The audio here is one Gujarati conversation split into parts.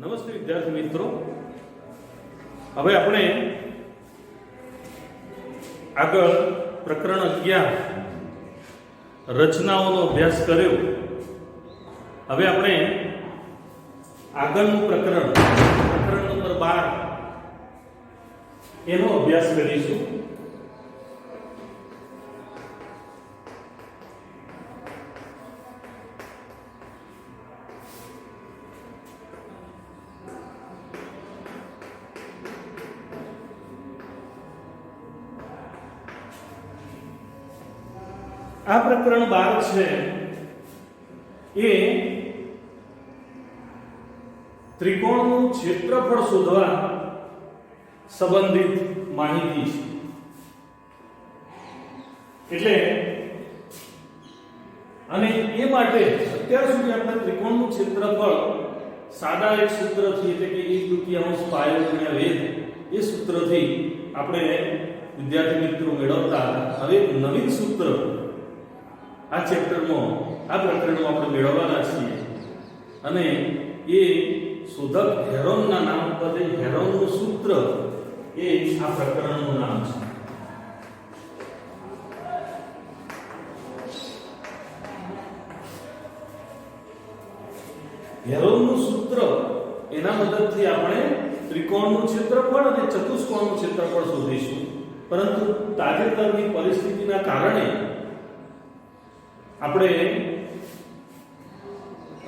નમસ્તે વિદ્યાર્થી મિત્રો. હવે આપણે આગળ પ્રકરણ અગિયાર, રચનાઓનો અભ્યાસ કર્યો. હવે આપણે આગળનું પ્રકરણ પ્રકરણ નંબર બાર, એનો અભ્યાસ કરીશું. છે. એ ત્રિકોણનું ક્ષેત્રફળ શોધવા સંબંધિત માહિતી છે. એટલે અને એ માટે અત્યાર સુધી આપણે ત્રિકોણનું ક્ષેત્રફળ, સાદા એક સૂત્રથી એટલે કે એક તૃતીયાંશ પાયો ગુણ્યા વેદ એ સૂત્રથી આપણે વિદ્યાર્થી મિત્રો મેળવતા હવે નવીન સૂત્ર આ ચેપ્ટરમાં આ પ્રકરણમાં આપણે મેળવવાના છીએ. અને એ શોધક હેરોનના નામ પરથી હેરોનનું સૂત્ર એ આ પ્રકરણનું નામ છે. હેરોનનું સૂત્ર એના મદદથી આપણે ત્રિકોણનું ક્ષેત્રફળ અને ચતુષ્કોણનું ક્ષેત્રફળ શોધીશું. પરંતુ તાજેતરની પરિસ્થિતિના કારણે આપણે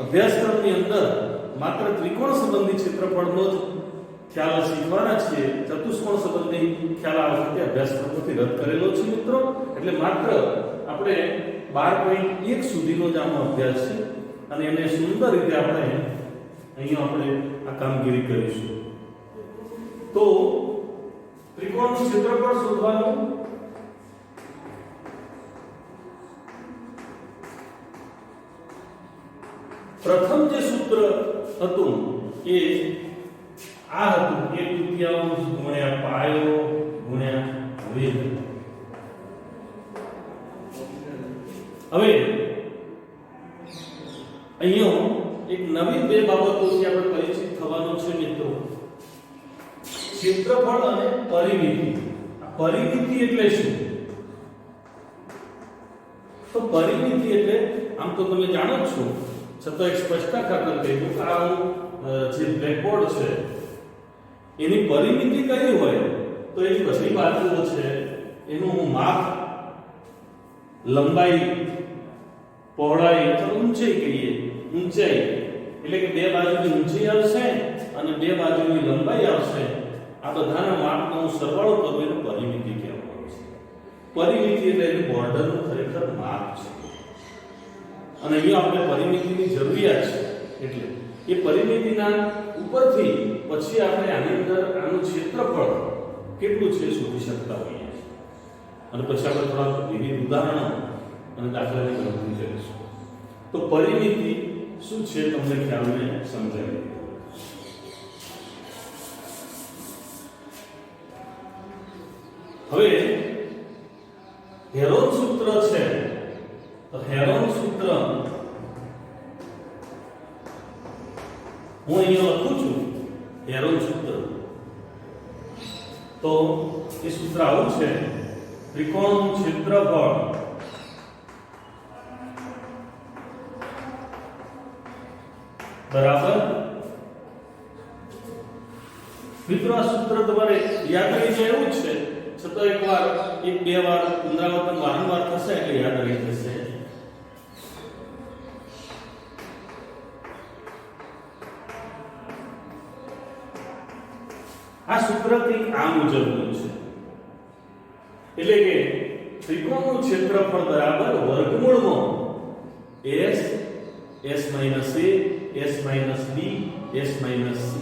અભ્યાસક્રમની અંદર માત્ર ત્રિકોણ સંબંધી ક્ષેત્રફળનો જ ખ્યાલ શીખવાના છીએ, ચતુષ્કોણ સંબંધી ખ્યાલ આ વખતે અભ્યાસક્રમથી રદ કરેલો છે મિત્રો. એટલે માત્ર આપણે બાર પોઈન્ટ એક સુધીનો જ આનો અભ્યાસ છે અને એને સુંદર રીતે આપણે અહીંયા આપણે આ કામગીરી કરીશું. તો ત્રિકોણનું ક્ષેત્રફળ શોધવાનું પ્રથમ જે સૂત્ર હતું એ આ હતું. એક તૃતીયાંશ ગુણ્યા પાયો ગુણ્યા વેદ હવે અહીંયા એક નવી બે બાબતોથી આપણે પરિચિત થવાનું છે મિત્રો. ક્ષેત્રફળ અને પરિમિતિ. પરિમિતિ એટલે શું? તો પરિમિતિ એટલે, આમ તો તમે જાણો જ છો છતાં એક સ્પષ્ટતા ખાતર કહ્યું કે આ જે બ્લેકબોર્ડ છે એની પરિમિતિ કઈ હોય તો એની બધી બાજુઓ છે એનું માપ લંબાઈ પહોળાઈ અથવા ઊંચાઈ કહીએ ઊંચાઈ એટલે કે બે બાજુની ઊંચાઈ આવશે અને બે બાજુની લંબાઈ આવશે આ બધાના માપનો હું સરવાળો કરું એનું પરિમિતિ કહેવામાં આવે છે પરિમિતિ એટલે એની બોર્ડરનું ખરેખર માપ છે અને અહીંયા આપણે પરિમિતિની જરૂરિયાત છે. એટલે એ પરિમિતિના ઉપરથી પછી આપણે આની અંદર આનું ક્ષેત્રફળ કેટલું છે શોધી શકતા હોઈએ અને પછી આપણે થોડા વિવિધ ઉદાહરણો અને દાખલાની ગણતરી કરીશું. તો પરિમિતિ શું છે તમને ખ્યાલને સમજાવી. હવે હેરોન સૂત્ર છે. હું અહીંયા લખું છું હેરોન સૂત્ર તો એ સૂત્ર આવું છે ત્રિકોણનું ક્ષેત્રફળ. બરાબર? મિત્રો, આ સૂત્ર તમારે યાદ રહી જાય એવું જ છે. છતાં એકવાર, એક બે વાર પુનરાવર્તન વારંવાર થશે એટલે યાદ રહી જશે. કંઈક આ મુજબનું છે. એટલે કે ત્રિકોણનું ક્ષેત્રફળ બરાબર વર્ગમૂળમાં s s minus a, s minus b, s c.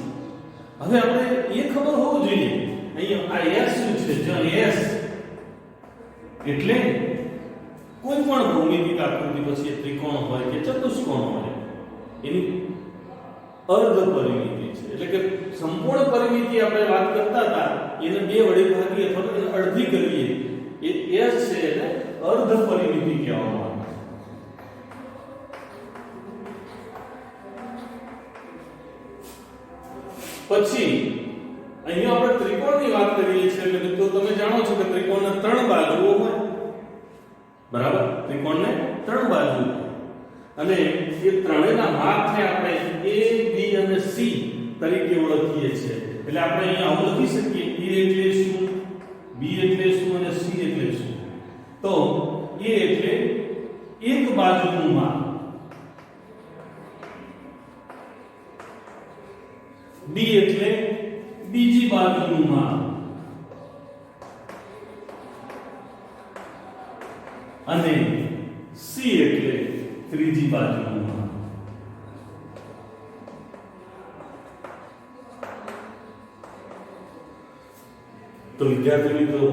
હવે આપણે એ ખબર હોવું જોઈએ, અહીંયા આ s શું છે? જો s. એટલે કોઈ પણ ભૌમિતિક આકૃતિ પછી ત્રિકોણ હોય કે ચતુષ્કોણ હોય, એની અર્ધ પરિમિતિ છે. એટલે કે સંપૂર્ણ પરિમિતિ આપણે વાત કરતા હતા, એને બે વડે ભાગીએ અથવા તો અડધી કરીએ. એ એ છે એટલે અર્ધ પરિમિતિ કહેવામાં આવે. પછી, અહીંયા આપણે ત્રિકોણની વાત કરીએ છીએ, એટલે મિત્રો તમે જાણો છો કે ત્રિકોણને ત્રણ બાજુઓ હોય. બરાબર? ત્રિકોણને ત્રણ બાજુ. અને એ ત્રણેયના માપને આપણે એ બી અને C તરીકે ઓળખીએ છીએ. એટલે આપણે અહીંયા ઓળખી શકીએ એ એટલે શું? બી એટલે શું અને સી એટલે શું? તો એ એટલે એક બાજુનું માપ બી એટલે બીજી બાજુનું માપ તો વિદ્યાર્થી મિત્રો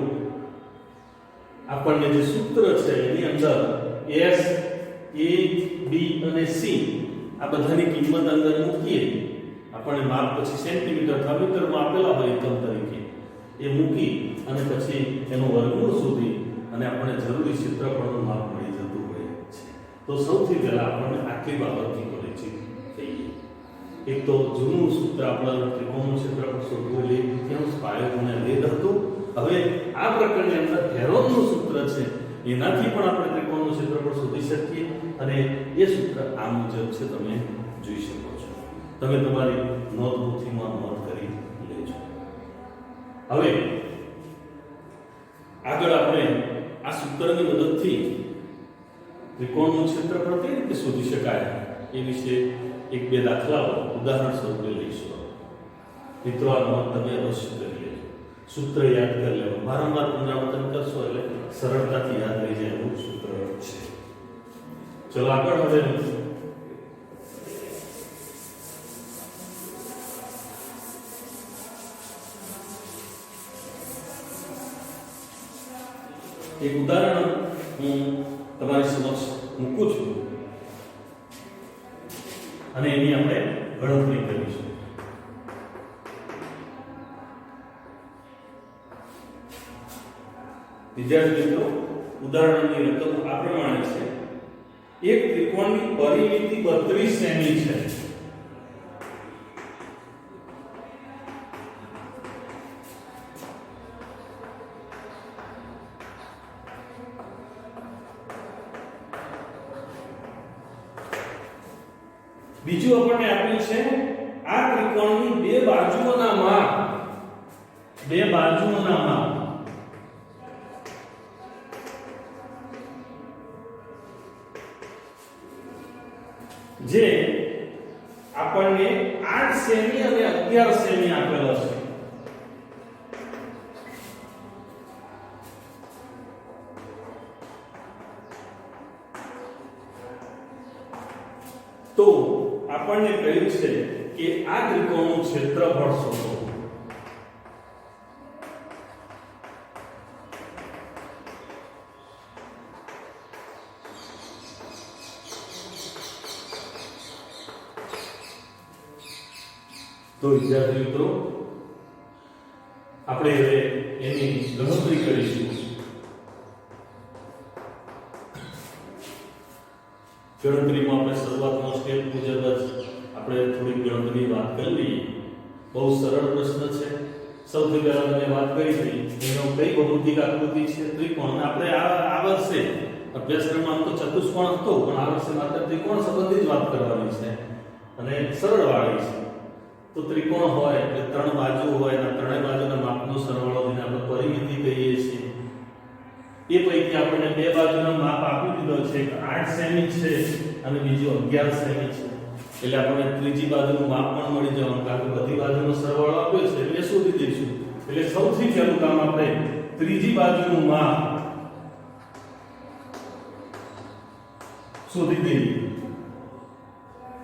આપણને જે સૂત્ર છે એની અંદર એસ એ બી અને સી આ બધાની કિંમત અંદર મૂકીએ. આપણને માપ પછી સેન્ટીમીટર થર્મીટરમાં આપેલા હોય એકમ તરીકે. એ મૂકી અને પછી એનું વર્ગમૂળ શોધી અને આપણને જરૂરી ક્ષેત્રફળનું માપ મળી જતું હોય છે. તો સૌથી પહેલા આપણને આટલી બાબતથી પરિચિત એક તો જૂનું સૂત્ર આપણા ત્રિકોણનું ક્ષેત્રફળ શોધવું લે તૃતીયાંશ પાયો ગુણ્યા વેદ હતું. હવે આ પ્રકરણની અંદર ફેરોનનું સૂત્ર છે. એનાથી પણ આપણે ત્રિકોણનું ક્ષેત્રફળ શોધી શકીએ અને એ સૂત્ર આ મુજબ છે તમે જોઈ શકો છો. તમે તમારી નોટબુકથીમાં નોટ કરી લેજો. હવે આગળ આપણે આ સૂત્રની મદદથી ત્રિકોણનું ક્ષેત્રફળ કઈ રીતે શોધી શકાય એ વિશે એક બે દાખલાઓ ઉદાહરણ સ્વરૂપે લઈશું મિત્રો, આ નોંધ તમે અવશ્ય કરી લેજો. સૂત્ર યાદ કરી લેવું વારંવાર પુનરાવર્તન કરશો એટલે સરળતાથી યાદ રહી જાય એવું સૂત્ર છે. ચલો આગળ હવે એક ઉદાહરણ હું તમારી સમક્ષ મૂકું છું. ગણતરી કરીશું વિદ્યાર્થી મિત્રો ઉદાહરણની રકમ આ પ્રમાણે છે. એક ત્રિકોણની પરિમિતિ 32 સેમી છે. તો આપણને કહ્યું છે કે આ ત્રિકોણનું ક્ષેત્રફળ શોધો તો વિદ્યાર્થી મિત્રો કઈ આકૃતિ છે, ત્રિકોણ. આપણે આ આ વર્ષે અભ્યાસક્રમમાં આમ તો ચતુષ્કોણ હતો, પણ આ માત્ર ત્રિકોણ સંબંધિત વાત કરવાની છે. અને સરળ વાળી છે. તો ત્રિકોણ હોય, એટલે ત્રણ બાજુ હોય, અને ત્રણેય બાજુના માપનો સરવાળો જેને આપણે પરિમિતિ કહીએ છીએ. એ પૈકી આપણને બે બાજુનો માપ આપી દીધો છે, એક 8 સેમી છે, અને બીજું 11 સેમી છે. એટલે આપણને ત્રીજી બાજુનું માપ પણ મળી જવાનું, કારણ કે બધી બાજુનો સરવાળો આપ્યો છે, એટલે શોધી દઈશું. એટલે સૌથી પહેલું કામ આપણે ત્રીજી બાજુનું માપ શોધી દઈએ.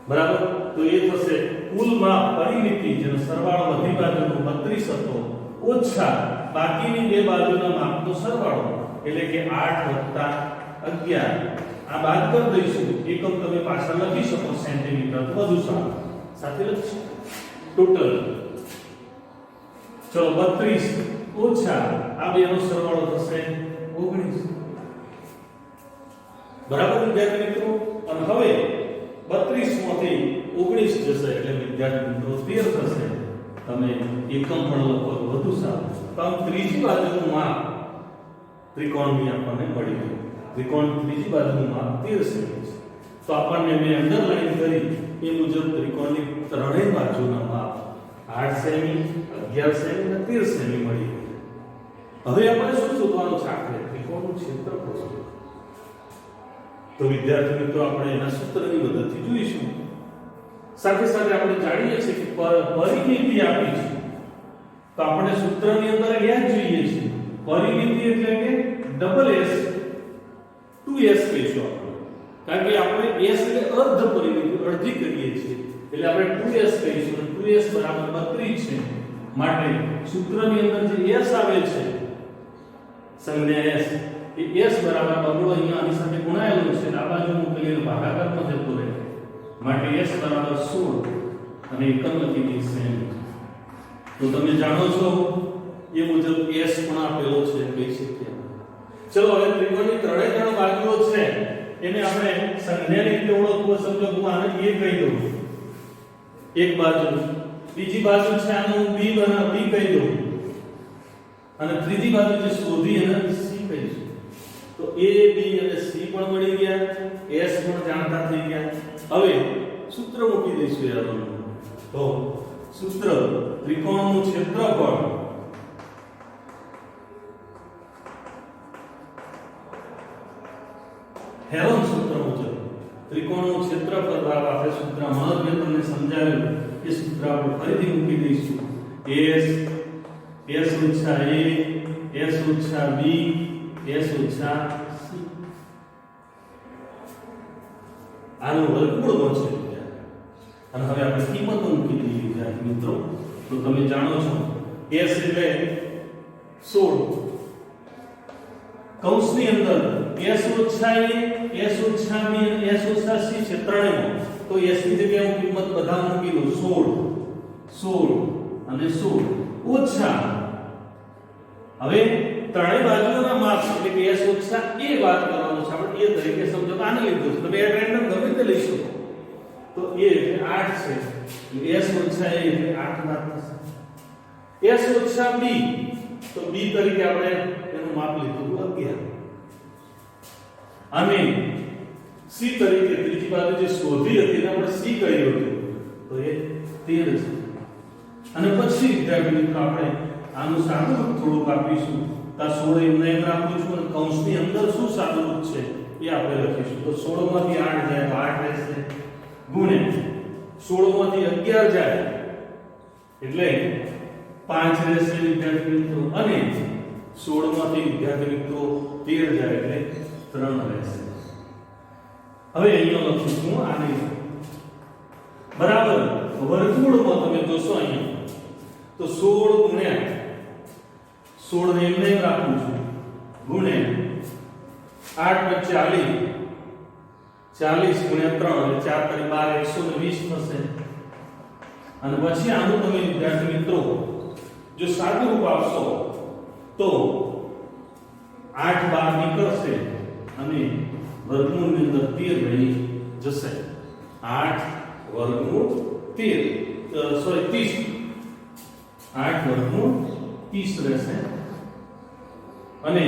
બરાબર? તો એ થશે કુલ માપ પરિમિતિ, જેનો સરવાળો બધી બાજુનો 32 હતો, ઓછા બાકીની બે બાજુના માપનો સરવાળો, એટલે કે 8 11 આ બાદ કરી દઈશું. એકમ તમે પાછળ લખી શકો સેન્ટીમીટર, વધુ સારું. સાથે લખીશું. ટોટલ. ચલો 32 ઓછા. આ બેનો સરવાળો થશે 19 બરાબર વિદ્યાર્થી મિત્રો? અને હવે 32 માંથી 19 જશે એટલે વિદ્યાર્થી મિત્રો 13 થશે. તમે એકમ પણ લખો વધુ સારું. આમ ત્રીજી બાજુનું માપ ત્રિકોણની આપણને મળી ગયું. ત્રિકોણ ત્રીજી બાજુનું માપ 13 સેમી છે. તો આપણને મેં અંડરલાઈન કરી એ મુજબ ત્રિકોણની ત્રણેય બાજુના માપ 8 સેમી 11 સેમી અને 13 સેમી મળી હવે આપણે શું શોધવાનું છે? આખરે ત્રિકોણનું ક્ષેત્રફળ શોધવાનું. તો વિદ્યાર્થી મિત્રો, આપણે એના સૂત્રની મદદથી જોઈશું. સાથે સાથે આપણે જાણીએ છીએ કે પર- પરિમિતિ આપી છે. તો આપણે સૂત્રની અંદર એ જોઈએ છે પરિમિતિ એટલે કે ડબલ એસ ટુ એસ કહીશું આપણે. કારણ કે આપણે એસ એટલે અર્ધ પરિમિતિ, અડધી કરીએ છીએ. એટલે આપણે ટુ એસ કહીશું. ટુ એસ બરાબર 32 છે. માટે સૂત્રની અંદર જે એસ આવે છે સંજ્ઞા s એ s બરાબર બગડો અહીંયા આની સાથે ગુણાયેલો છે. આ બાજુ મૂકેલો ભાગાકારમાં જતો રહે માટે s બરાબર 16 અને એકમ લખી દઈશું તો તમે જાણો છો, એ મુજબ s પણ આપેલો છે, કહી શકીએ. ચલો, હવે ત્રિકોણની ત્રણે ત્રણ બાજુઓ છે. એને આપણે સંજ્ઞાની રીતે ઓળખવું સમજો હું આને a કહી દઉં. એક બાજુ. બીજી બાજુ છે આનું b બના b કહી દઉં. અને ત્રીજી બાજુ જે શોધી એને c કહીશું તો a, b અને c પણ મળી ગયા, s પણ જાણતા થઈ ગયા. હવે સૂત્ર મૂકી દઈશું યાર તો સૂત્ર, ત્રિકોણનું ક્ષેત્રફળ હેરોન સૂત્ર મુજબ, ત્રિકોણનું ક્ષેત્રફળ બરાબર આપણે સૂત્રમાં મેં તમને સમજાવ્યું એ સૂત્ર આપણે ફરીથી મૂકી દઈશું. S s ઓછા a s ઓછા b s ઓછા c આનું વર્ગમૂળ બનશે અને હવે આપણે કિંમતો મૂકી દઈએ વિદ્યાર્થી મિત્રો. તો તમે જાણો છો s એટલે 16 કૌંસની અંદર s ઓછા a s ઓછા b અને s ઓછા c છે ત્રણેય તો s ની જગ્યાએ હું કિંમત બધા મૂકી દઉં. 16 16 અને 16 ઓછા હવે ત્રણેય બાજુઓના માર્ક્સ, એટલે કે એસ ઓછા એ વાત કરવાનું છે. આપણે એ તરીકે સમજો આને લીધું તમે એટ રેન્ડમ ગમે તે લઈ શકો. તો એ એટલે 8 છે. એસ ઉત્સાહ a એટલે 8 માર્ક થશે. એસ ઓછા બી. તો બી તરીકે આપણે એનું માપ લીધું હતું 11 અને સી તરીકે ત્રીજી બાજુ જે શોધી હતી એને આપણે સી કહ્યું હતું. તો એ 13 છે. અને પછી વિદ્યાર્થી મિત્રો આપણે આનું સાદુરૂપ થોડુંક આપીશું. તો 16 એમને એમ રાખું છું અને કૌંસની અંદર શું સાદુરૂપ છે એ આપણે લખીશું. તો સોળમાંથી આઠ જાય, તો આઠ રહેશે. ગુણે 16 માંથી 11 જાય, એટલે પાંચ રહેશે વિદ્યાર્થી મિત્રો. અને 16 માંથી વિદ્યાર્થી મિત્રો તેર જાય, એટલે ત્રણ રહેશે. હવે અહીંયા લખું છું આને. બરાબર, વર્તુળમાં તમે જોશો અહીંયા. તો 16 ગુણ્યા 16 ને એમને નહીં રાખું છું. ગુણ્યા 8 ને 40 40 ગુણ્યા 3 એટલે 4 તરી 12 120 થશે. અને પછી આનું તમે વિદ્યાર્થી મિત્રો, જો સાદું રૂપ આપશો, તો 8 બહાર નીકળશે અને વર્ગમૂળની અંદર 13 રહી જશે. 8 વર્ગમૂળ 13 સોરી 30 8 વર્ગમૂળ 30 રહેશે. અને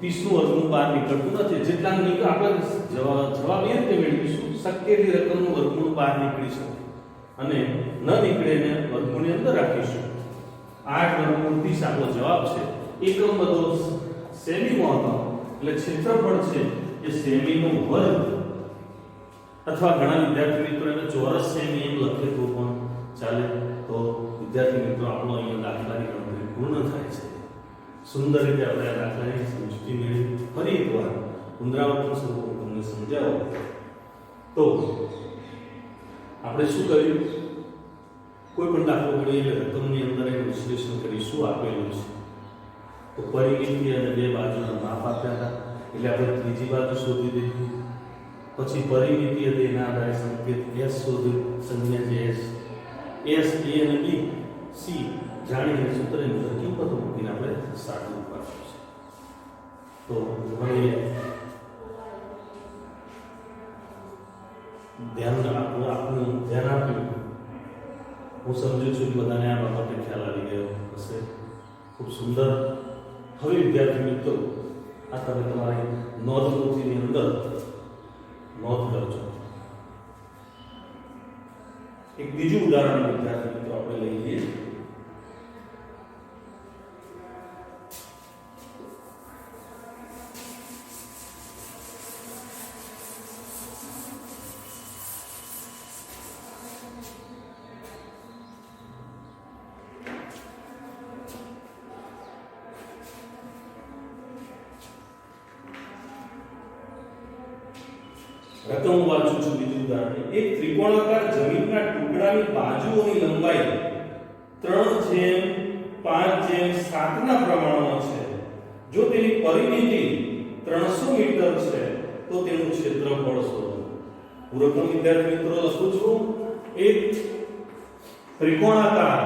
30 નું વર્ગમૂળ બહાર નીકળતું નથી. જેટલા નીકળ આપણે જવાબ એ રીતે મેળવીશું. શક્ય એટલી રકમનું વર્ગમૂળ બહાર નીકળી શકે અને ન નીકળે એને વર્ગમૂળની અંદર રાખીશું. આઠ વર્ગમૂળ 30 આપણો જવાબ છે. એકમ બધો સેમીમાં હતો. એટલે ક્ષેત્રફળ છે એ સેમીનો વર્ગ. અથવા ઘણા વિદ્યાર્થી મિત્રો એને ચોરસ સેમી એમ લખે તો પણ ચાલે. તો વિદ્યાર્થી મિત્રો આપણો અહીંયા દાખલાની ગણતરી પૂર્ણ થાય છે. સુંદર રીતે આપણે આ દાખલાની સમજૂતી મેળવી. ફરી એકવાર પુનરાવર્તન સ્વરૂપે તમને સમજાવો. તો, આપણે શું કર્યું? કોઈ પણ દાખલો ગણીએ એટલે રકમની અંદર એનું વિશ્લેષણ કરી શું આપેલું છે? તો પરિમિતિ અને બે બાજુના માપ આપ્યા હતા. એટલે આપણે ત્રીજી બાજુ શોધી દીધી. પછી પરિમિતિ હતી એના આધારે સંકેત એસ શોધ્યું. સંજ્ઞા જે એસ એસ એ અને b c જાણીને સૂત્રની અંદર કિંમતો મૂકીને આપણે સાદું પાડશું છે. તો હવે ધ્યાન આપવું આપનું ધ્યાન આપ્યું. હું સમજુ છું કે બધાને આ બાબતે ખ્યાલ આવી ગયો હશે. ખૂબ સુંદર. હવે, વિદ્યાર્થી મિત્રો, આ તમે તમારી નોંધપોથીની અંદર નોંધ કરજો એક બીજું ઉદાહરણ વિદ્યાર્થી મિત્રો આપણે લઈ લઈએ. રકમ વાંચું છું બીજું ઉદાહરણ એક ત્રિકોણાકાર જમીનના ટુકડાની બાજુઓની લંબાઈ ત્રણ જેમ, પાંચ જેમ, સાતના પ્રમાણમાં છે. જો તેની પરિમિતિ ત્રણસો મીટર છે, તો તેનું ક્ષેત્રફળ શોધો. હું વિદ્યાર્થી મિત્રો લખું છું. એક ત્રિકોણાકાર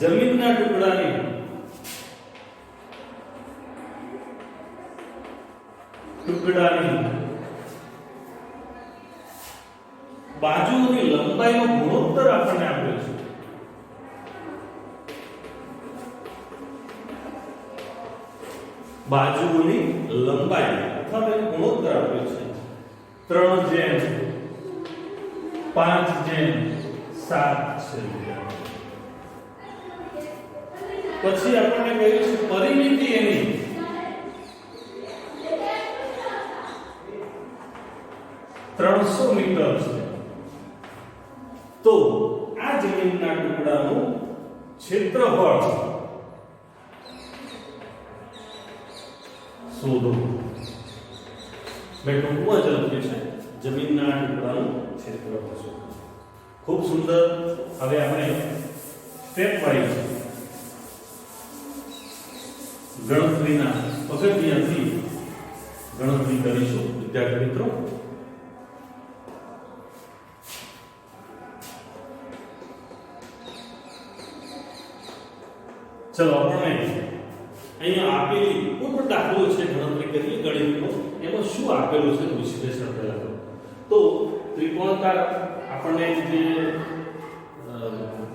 જમીનના ટુકડાની બાજુઓની લંબાઈનો ગુણોત્તર આપણને આપ્યો છે. બાજુઓની લંબાઈ અથવા તો ગુણોત્તર આપ્યો છે. ત્રણ જેમ પાંચ જેમ સાત છે. પછી આપણને કહ્યું છે પરિમિતિ એની. ત્રણસો મીટર જમીનના ક્ષેત્રફળ શોધો. મેં ટૂંકમાં જ લખ્યું છે, જમીનના ટુકડાનું ક્ષેત્રફળ શોધો. ખૂબ સુંદર. હવે આપણે સ્ટેપ વાઇઝ ગણતરીના પગથિયાથી ગણતરી કરીશું. વિદ્યાર્થી મિત્રો ચલો, આપણે અહીંયા આપેલી કોઈ પણ દાખલો છે ગણતરી કરીએ ગણિતનો એમાં શું આપેલું છે વિશ્લેષણ પહેલા તો. ત્રિકોણાકાર આપણને જે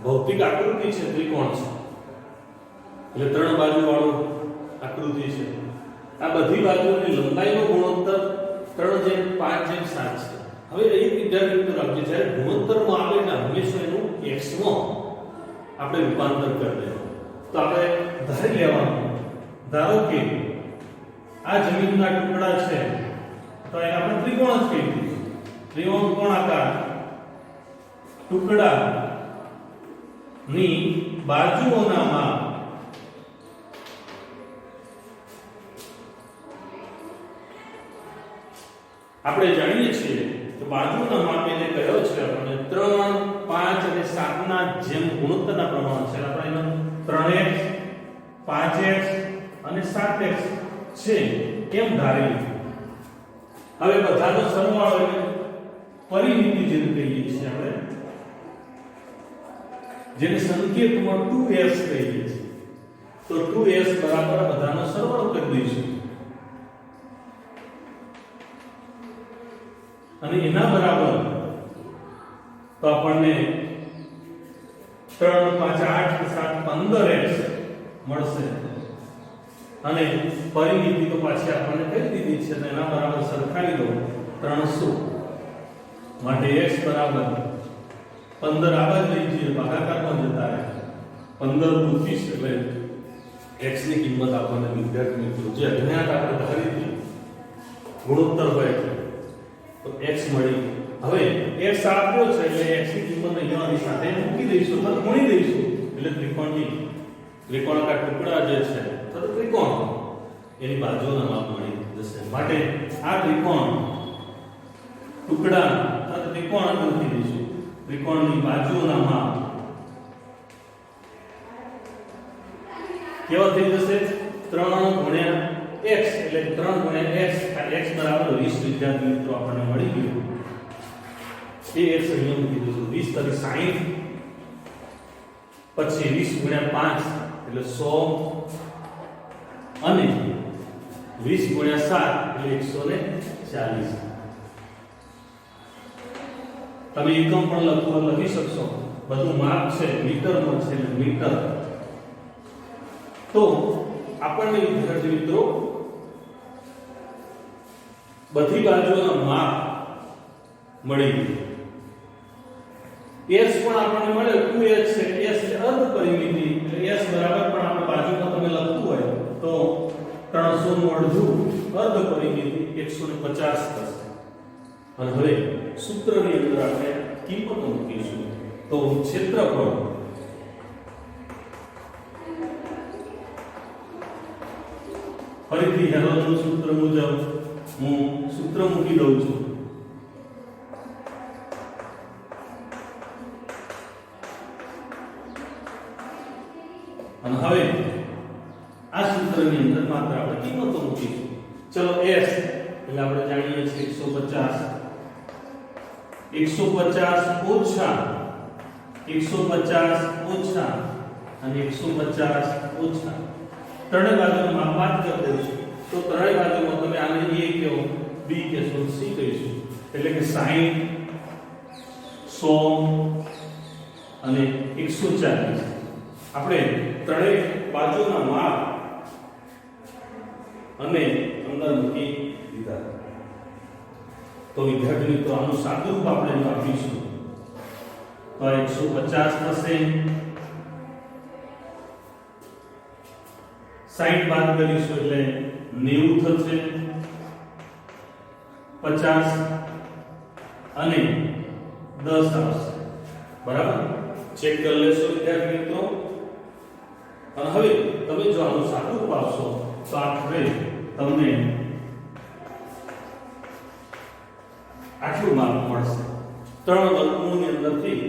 ભૌતિક આકૃતિ છે, ત્રિકોણ છે. એટલે ત્રણ બાજુ વાળું આકૃતિ છે. આ બધી બાજુની લંબાઈનો ગુણોત્તર ત્રણ જેમ પાંચ જેમ સાત છે. હવે અહીં વિદ્યાર્થી મિત્રો આપણે જ્યારે ગુણોત્તરમાં આવે એટલે હંમેશા એનું એક્સમાં આપણે રૂપાંતર કરી દેવું તો આપણે ધારી લેવાનું. ધારો કે આ જમીનના ટુકડા છે, તો એને આપણે ત્રિકોણ જ કહી દઈશું આકાર? ટુકડા ની બાજુઓનામાં આપણે જાણીએ છીએ કે બાજુના માપ એને કયો છે? આપણને 3 5 અને 7 ના જેમ ગુણોત્તરના પ્રમાણ છે. આપણે એનો 3x 5x અને 7x છે એમ ધારી લીધું હવે બધાનો સરવાળો એટલે પરિમિતિ જેને કહીએ છીએ આપણે. જેને સંકેતમાં 2s કહીએ છીએ. તો 2s બરાબર બધાનો સરવાળો કરી દઈશું અને એના બરાબર તો આપણને 3 5 8 7 15x મળશે. અને પરિમિતિ તો પાછી આપણને કહી દીધી છે તો એના બરાબર સરખાવી દો 300 માટે એક્સ બરાબર 15 આવા જ લઈ જઈએ ભાગાકારમાં જતા રહે. 15 દુ 30 એટલે એક્સની કિંમત આપણને વિદ્યાર્થી મિત્રો, જે અજ્ઞાત આપણે ધારી હતી ગુણોત્તર હોય તો એક્સ મળી હવે x આપ્યો છે? એટલે x ની કિંમત અહીંયાની સાથે મૂકી દઈશું તો ગુણી દઈશું. એટલે ત્રિકોણની ત્રિકોણાકાર ટુકડા જે છે તો ત્રિકોણ, એની બાજુઓના માપ મળી જશે. માટે આ ત્રિકોણ ટુકડા, અથવા ત્રિકોણ મૂકી દઈશું. ત્રિકોણની બાજુઓના માપ કેવા થઈ જશે? 3 ગુણ્યા x એટલે 3 ગુણ્યા x આ x બરાબર 20 વિદ્યાર્થી મિત્રો આપણને મળી ગયું. એ x અહીંયા મૂકી દઈશું 20 તરી 60 પછી વીસ ગુણ્યા પાંચ, એટલે સો. અને વીસ ગુણ્યા સાત, એટલે 140 તમે એકમ પણ લખવા લખી શકશો. બધું માપ છે મીટરમાં છે, એટલે મીટર તો આપણને વિદ્યાર્થી મિત્રો, બધી બાજુના માપ મળી ગયું. S પણ આપણને મળે 2h છે, s એટલે અર્ધ પરિમિતિ એટલે s બરાબર પણ આપણે બાજુમાં તમે લખતું હોય તો 300 નું અડધું અર્ધ પરિમિતિ 150 થશે. અને હવે સૂત્રની અંદર આપણે કિંમતો મૂકીશું. તો ક્ષેત્રફળ ફરીથી હેલોનું સૂત્ર મુજબ હું સૂત્ર મૂકી દઉં છું. હવે આ સૂત્રની અંદર માત્ર આપણે કિંમતો મૂકીશું. ચલો s એટલે આપણે જાણીએ છીએ 150 150 ઓછા 150 ઓછા અને 150 ઓછા. ત્રણેય બાજુનો માપ બાદ કરી દઈશું તો ત્રણેય બાજુમાં તમે આને a કહો, b કહેશો, c કહીશું. એટલે કે 60 100 અને 140 આપણે ત્રણેય બાજુના માપ અને અંદર મૂકી દીધા. તો વિદ્યાર્થી મિત્રો આનું સાદું આપણે આપીશું તો એકસો પચાસ થશે. 60 બાદ કરીશું એટલે 90 થશે. 50 અને દસ આવશે. બરાબર? ચેક કરી લેશો વિદ્યાર્થી મિત્રો. અને હવે તમે જો આનું સાચું પાડશો, તો આ આખરે તમને આટલું માર્ક મળશે. ત્રણ વર્ગમૂળની અંદરથી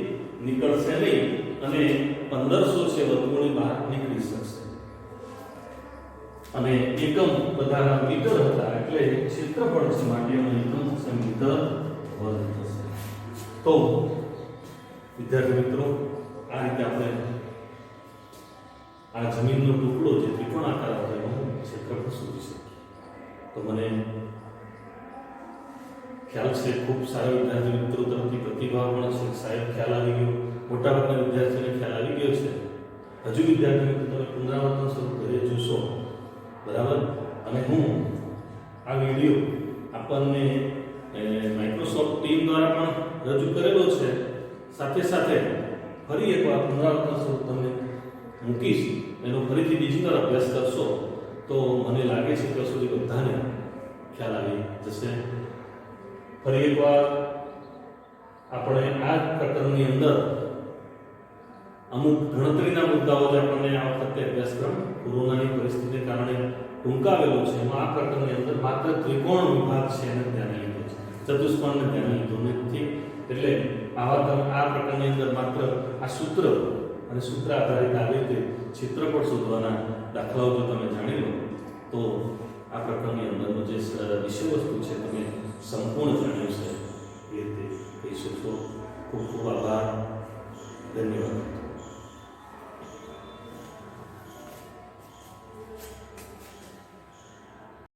નીકળશે નહીં અને પંદરસો છે વર્ગમૂળની બહાર નીકળી શકશે. અને એકમ બધાના મીટર હતા એટલે ક્ષેત્રફળ છે માટેનો એકમ થશે મીટર વર્ગ થશે. તો વિદ્યાર્થી મિત્રો, આ રીતે આપણે આ જમીનનો ટુકડો જે ત્રિકોણાકાર હતો એનું ક્ષેત્રફળ શોધી શકીએ તો મને ખ્યાલ છે, ખૂબ સારા વિદ્યાર્થી મિત્રો તરફથી પ્રતિભાવ પણ છે. સાહેબ ખ્યાલ આવી ગયો. મોટાભાગના વિદ્યાર્થીઓને ખ્યાલ આવી ગયો છે. હજુ વિદ્યાર્થી મિત્રો તમે પુનરાવર્તન શરૂ કરી જોશો. બરાબર? અને હું આ વીડિયો આપણને માઇક્રોસોફ્ટ ટીમ દ્વારા પણ રજૂ કરેલો છે. સાથે સાથે ફરી એકવાર પુનરાવર્તન સ્વરૂપ તમને મૂકીશ એનો ફરીથી બીજી વાર અભ્યાસ કરશો તો મને લાગે છે કે સુધી બધાને ખ્યાલ આવી જશે. ફરી એકવાર આપણે આ પ્રકરણની અંદર અમુક ગણતરીના મુદ્દાઓ જે આપણને આ વખતે અભ્યાસક્રમ કોરોનાની પરિસ્થિતિને કારણે ટૂંકાવેલો છે. એમાં આ પ્રકરણની અંદર માત્ર ત્રિકોણ વિભાગ છે એને ધ્યાને લીધો છે. ચતુષ્કોણને ધ્યાને લીધો નથી. એટલે આવા આ પ્રકરણની અંદર માત્ર આ સૂત્ર અને સૂત્ર આધારિત આવી રીતે ક્ષેત્રફળ શોધવાના દાખલાઓ જો તમે જાણી લો, તો આ પ્રકરણની અંદરનો જે વિષય વસ્તુ છે, તમે સંપૂર્ણ જાણ્યું છે એ રીતે કહી શકશો ખૂબ ખૂબ આભાર. ધન્યવાદ.